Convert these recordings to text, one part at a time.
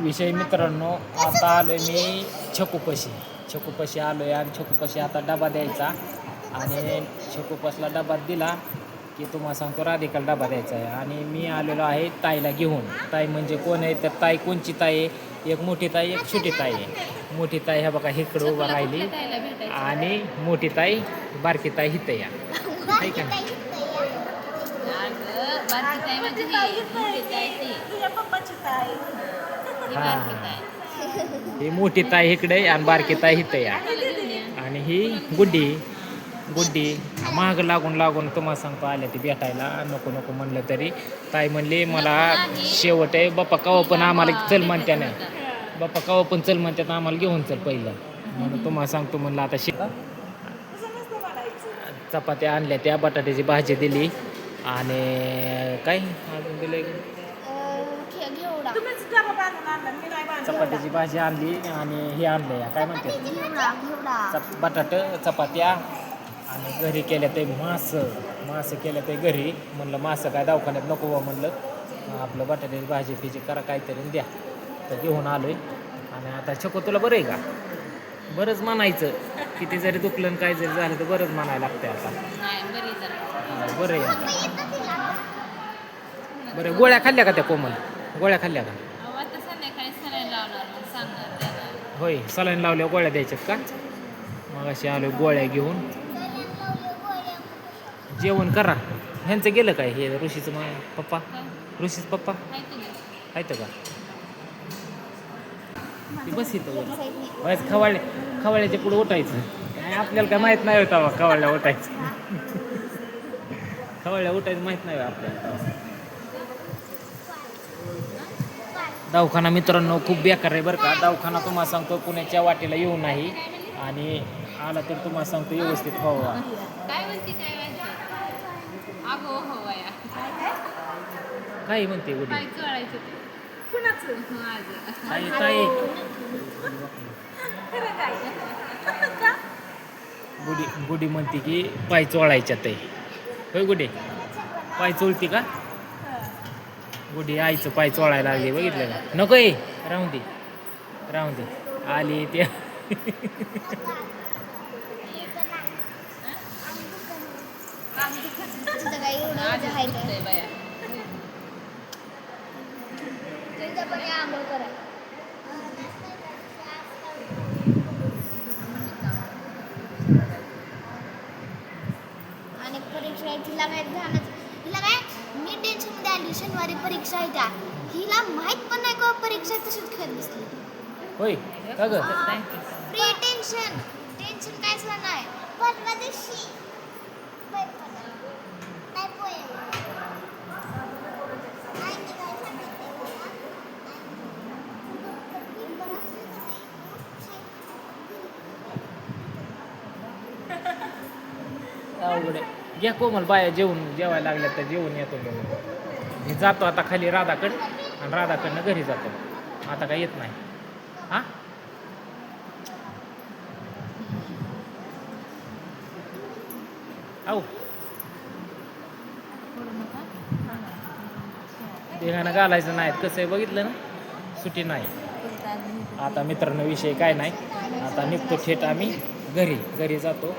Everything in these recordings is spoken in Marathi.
विषय मित्रांनो आता आलोय मी छकूपशी. छकूपशी आलोय आणि छकूपशी आता डबा द्यायचा. आणि छकूपसला डबा दिला की तुम्हाला सांगतो राधिकाला डबा द्यायचा आहे. आणि मी आलेलो आहे ताईला घेऊन. ताई म्हणजे कोण आहे? तर ताई कोणची ताई आहे? एक मोठी ताई एक छोटी ताई आहे. मोठी ताई ह्या बघा इकडं उभा राहिली. आणि मोठी ताई बारकी ताई हिथं या. आहे नाही? ही मोठी ताई इकडे आहे आणि बारकी ताई हिथं या. आणि ही गुड्डी गुड्डी महाग लागून लागून तुम्हाला सांगतो आल्या ती भेटायला. नको नको म्हणलं तरी. ताई म्हणली मला शेवट आहे. बाप्पा कवा पण आम्हाला चल म्हणत्या नाही बाप्पा कवा पण चल म्हणतात आम्हाला घेऊन चल पहिलं. म्हणून तुम्हाला सांगतो म्हणलं आता शे चपात्या आणल्या त्या बटाट्याची भाजी दिली. आणि काय? अजून दिलं घेवडा चपात्याची भाजी आणली आणि हे आणलं या काय म्हणते? चप बटाट चपात्या आणि घरी केल्या ते मास मास केल्या ते घरी. म्हणलं मासं काय दवाखान्यात नको बा म्हणलं. आपलं बटाट्याची भाजी फिजी करा काहीतरी द्या. तर घेऊन आलोय. आणि आता छको तुला बरं आहे का? बरंच म्हणायचं. किती जरी दुखलं काय जरी झालं तर बरंच म्हणायला लागतंय आता. बरं आहे. बरं गोळ्या खाल्ल्या का त्या कोमल? गोळ्या खाल्ल्या का? होय सलाईन लावल्या गोळ्या द्यायच्यात का? मग अशी आलो गोळ्या घेऊन. जेवण करा. ह्यांचं गेलं काय हे ऋषीचं मग पप्पा? ऋषीच पप्पा? आहेत का ते बस इथं व्हायचं खवाळे खवाळ्याच्या पुढे उठायचं. काय आपल्याला काय माहीत नाही होता खवाळ्या उठायचं. खवाळ्या उठायचं माहीत नाही आपल्याला. दवाखाना मित्रांनो खूप बेकार आहे बरं का. दवाखाना तुम्हाला सांगतो पुण्याच्या वाटेला येऊ नाही. आणि आला तर तुम्हाला सांगतो व्यवस्थित व्हावा. काय म्हणते काय म्हणते अगो हो वया काही म्हणते गुडी काय चोळायचं ते कुणाचं? माझं ताई ताई. गुडी गुडी म्हणते की पाय चोळायच्या ताई होय गुडे पाय चोळती का? गुडी आईचं पाय चोळायला लागली बघितलं का? नको ये राहून दे राहून दे. आली ते. आंघोळ करा आणि परीक्षा आहे तिला काय ध्यानच हिला काय मी टेन्शनमध्ये आली शनिवारी परीक्षा आहे त्या. हिला माहीत पण नाही का परीक्षा तशीच खेळत बसली. होय? का ग? फ्री टेन्शन टेन्शन कायच नाही. परवा दिवशी नाही पोहे? काय सांगितलं मला? अवघड आहे. घ्या कोमल बाया जेवून जेवायला लागल्या तर जेवून येतो मी. मी जातो आता खाली राधाकडं आणि राधाकडनं घरी जातो. आता काय येत नाही. हा? औ देहानं घालायचं नाही कसं आहे बघितलं ना? सुट्टी नाही. आता मित्रांनो विषय काय नाही. आता निघतो थेट आम्ही घरी. घरी जातो.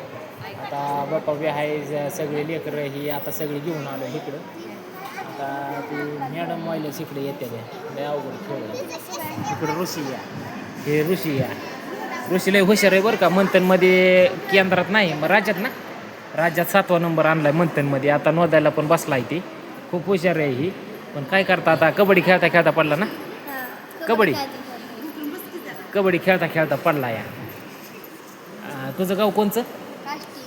आता बाप्पा बी आहे ज- सगळे लेकरं ही आता सगळी घेऊन आलो इकडं. आता ती मॅडम वाहिल्याच इकडे येते लय अवघड खेळ आहे. इकडं ऋषी या. हे ऋषी या. ऋषी लय हुशार आहे बरं का. मंथनमध्ये केंद्रात नाही मग राज्यात ना? राज्यात सातवा नंबर आणलाय मंथनमध्ये. आता नोंदायला पण बसलाय ती. खूप हुशार आहे ही. पण काय करता आता? कबड्डी खेळता खेळता पडला ना? कबड्डी. कबड्डी खेळता खेळता पडला या. तुझं गाव कोणचं? काष्टी.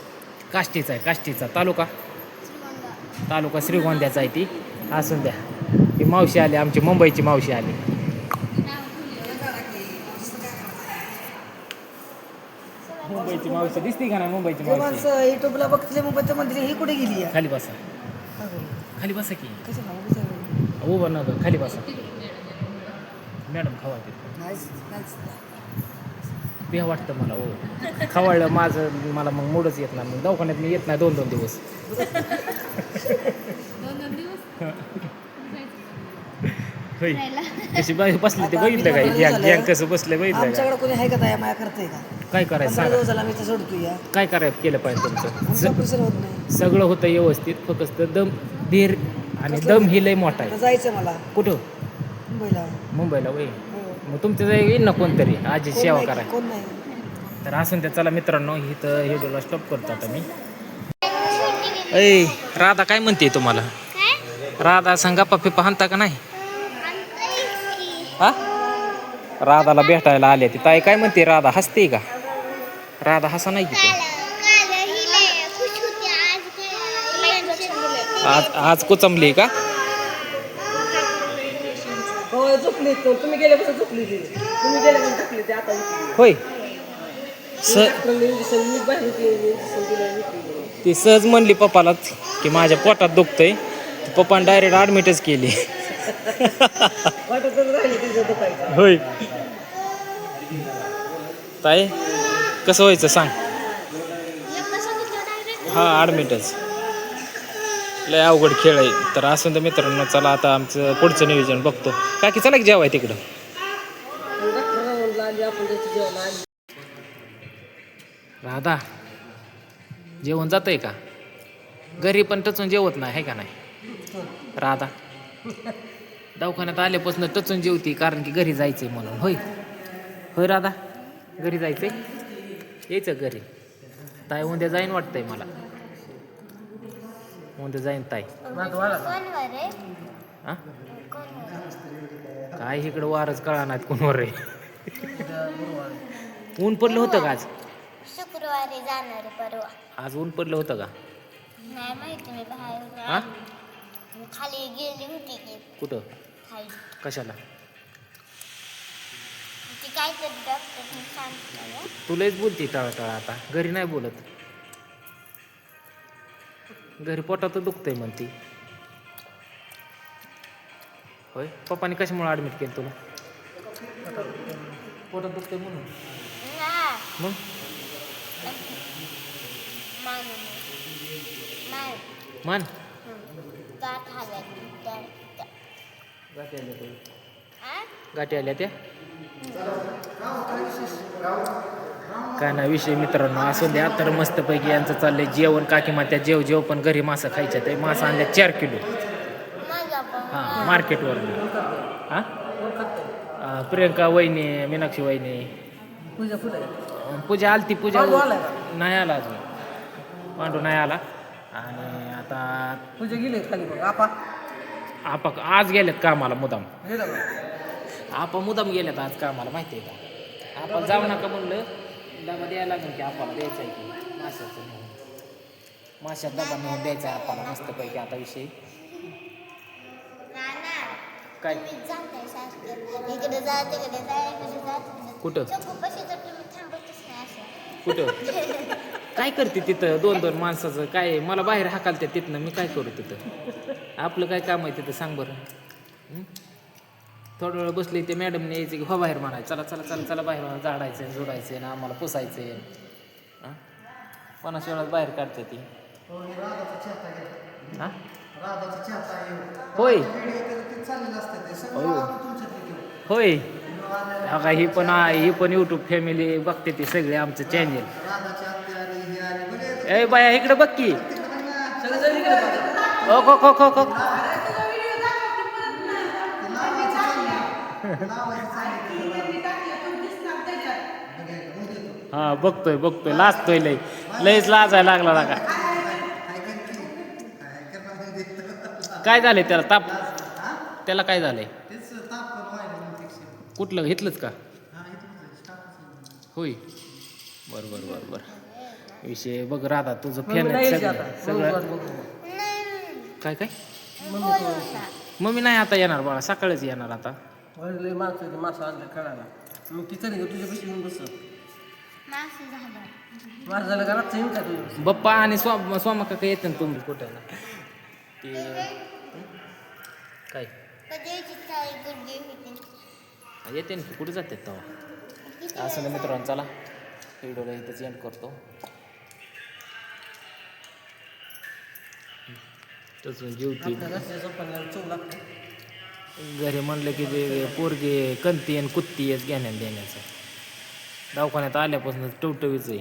काष्टीचा आहे काष्टीचा. तालुका? तालुका श्रीगोंद्याचा आहे ती. असून द्या. ही मावशी आली आमची मुंबईची मावशी आली. मुंबईची मावशी दिसते का नाही मुंबईची मावशी? माणसं युट्यूबला बघतले मुंबईच्या मंदिर ही कुठे गेली आहे? खाली बसा. खाली बसा की. कसं नाव विचारलं? हो ना गं, खाली बसा. मॅडम खावा ते नाहीच नाहीच. बिहा वाटतं मला हो. खवळलं माझं मला मग मूडच येत नाही. मग दवाखान्यात मी येत नाही दोन दोन दिवस दोन दोन दिवस जायचं होय. कशी बाई बसली ते बघितलं काय. कसं बसलं बघितलं काय? आमच्याकडे कोणी आहे का ताया माया करते का? काय करायचं? पंधरा सांगा. मी तर सोडतो या. काय करायचं? केलं पाहिजे तुमचं. आमचं होत नाही. सगळं होतं व्यवस्थित फक्त दम धीर आणि दम ही लय मोठा आहे. जायचं मला. कुठं? मुंबईला. मुंबईला वय हो. मग तुमच्या जागी येईल ना कोणतरी आजी कोण सेवा नाही- कराय कोण नाही. तर असून त्या चला मित्रांनो इथं व्हिडिओला स्टॉप करतो आता मी. ऐ राधा काय म्हणते तुम्हाला? राधा सांगा पप्पी पाहता का नाही. हा राधाला भेटायला आले ती ताई काय म्हणते राधा हसते का राधा हसा नाही की आज. आज कुचमली का. होय. ती सहज म्हणली पप्पालाच की माझ्या पोटात दुखतंय पप्पाने डायरेक्ट ॲडमिटच केली. होय. ताई कसं व्हायचं सांग. हा ॲडमिटच लय अवघड खेळ आहे. तर असून तर मित्रांनो चला आता आमचं पुढचं नियोजन बघतो. काकी चला की जेवाय तिकडं. जेवण राधा जेवण जातंय का? घरी पण टचून जेवत नाही आहे का नाही? राधा. दवाखान्यात आल्यापासून टचून जेवती कारण की घरी जायचंय म्हणून. होय? होय राधा? घरी जायचंय? यायचं घरी. ताई उद्या जाईन वाटतंय मला. उद्या जाईन ताई. हा? काय इकडं वारच कळा नाहीत कोणवर रे. ऊन पडलं होतं का आज? शुक्रवारी जाणार परवा. आज ऊन पडलं होतं का? नाही माहिती मी बाहेर हा? मी खाली गेली होती की. कुठं? खाली. कशाला? ती काय तरी डॉक्टरने सांगितलं तुलाच बोलती तळा आता. घरी नाही बोलत. घरी पोटात दुखतंय म्हणती. होय? पप्पाने कशामुळे ॲडमिट केलं तुला? पोटात दुखतंय म्हणून. मग? मान गाठ आल्या त्या गाठी आल्या त्या. आ? गाठी आल्या त्या? काय नाही विषय मित्रांनो असं द्या तर मस्तपैकी यांचं चाललंय जेवण. काकी मात्या जेव जेव पण घरी मासा खायच्या ते मासा आणल्या चार किलो. माझा पण. हां मार्केटवर हां प्रियंका वहिनी मीनाक्षी वहिनी. पूजा पूजा आलती पूजा नाही आला अजून. पांडू नाही आला. आणि आता पूजा गेली खाली मग. आपा. आपा आज गेलेत कामाला मुदाम गेलं का? आपा मुदाम गेलेत आज कामाला माहिती आहे का? आपण जाऊ नका म्हणलं. डबा द्यायला लागेल की आपल्याला द्यायचा आहे की. माशाचं नेऊन माशात डबा नेऊन द्यायचा आहे आपल्याला मस्तपैकी आता विषय. नाना काय? तुम्ही जाताय सारखं इकडे जा तिकडे जा इकडे जा. तिकडे कुठं? चौकपाशी तर तुम्ही थांबतच नाही असं. कुठं? काय करते तिथं? दोन दोन माणसाचं काय? मला बाहेर हाकालते तिथनं मी काय करू तिथं? आपलं काय काम आहे तिथं? सांग बरं? थोडा वेळ बसले ते मॅडमने यायचं की हो बाहेर म्हणायचं. चला चला चला चला बाहेर झाडायचं जोडायचं ना आम्हाला पुसायचं पन्नास वेळा बाहेर काढते ती. हा? होय. होय. होय. हा का ही पण ही पण युट्यूब फॅमिली बघते ती सगळे आमचं चॅनेल ए बाया इकडे बघ की. ओ खो खो खो खो. हा बघतोय बघतोय. लाजतोय लय. लयच लाजायला लागला लागा काय झालंय त्याला? ताप? त्याला काय झालंय? कुठलं? घेतलंच का? होय. बर बर बर बर. विषय बघ राधा तुझं फॅन यायची सगळं. सगळं. काय काय? मम्मी नाही आता येणार बाळा सकाळीच येणार आता. माणसं मासा आणलं खेळायला. मग ती चली तुझ्या पैसे येऊन बस. मासे झालं. माझं झालं का? रातचं येईन का तुझ्या बप्पा आणि स्वा स्वामा काका येते ना तुम्ही कुठं ना. ते काय? येते ना कुठे जाते तेव्हा? असं ना मित्रांनो चला. व्हिडिओला इथंच एंड करतो. तसं जेवती घरी म्हणलं की ते पोरगे कंती आणि कुत्ती येच घेण्यात देण्याचं दवाखान्यात आल्यापासून टवटवीच आहे.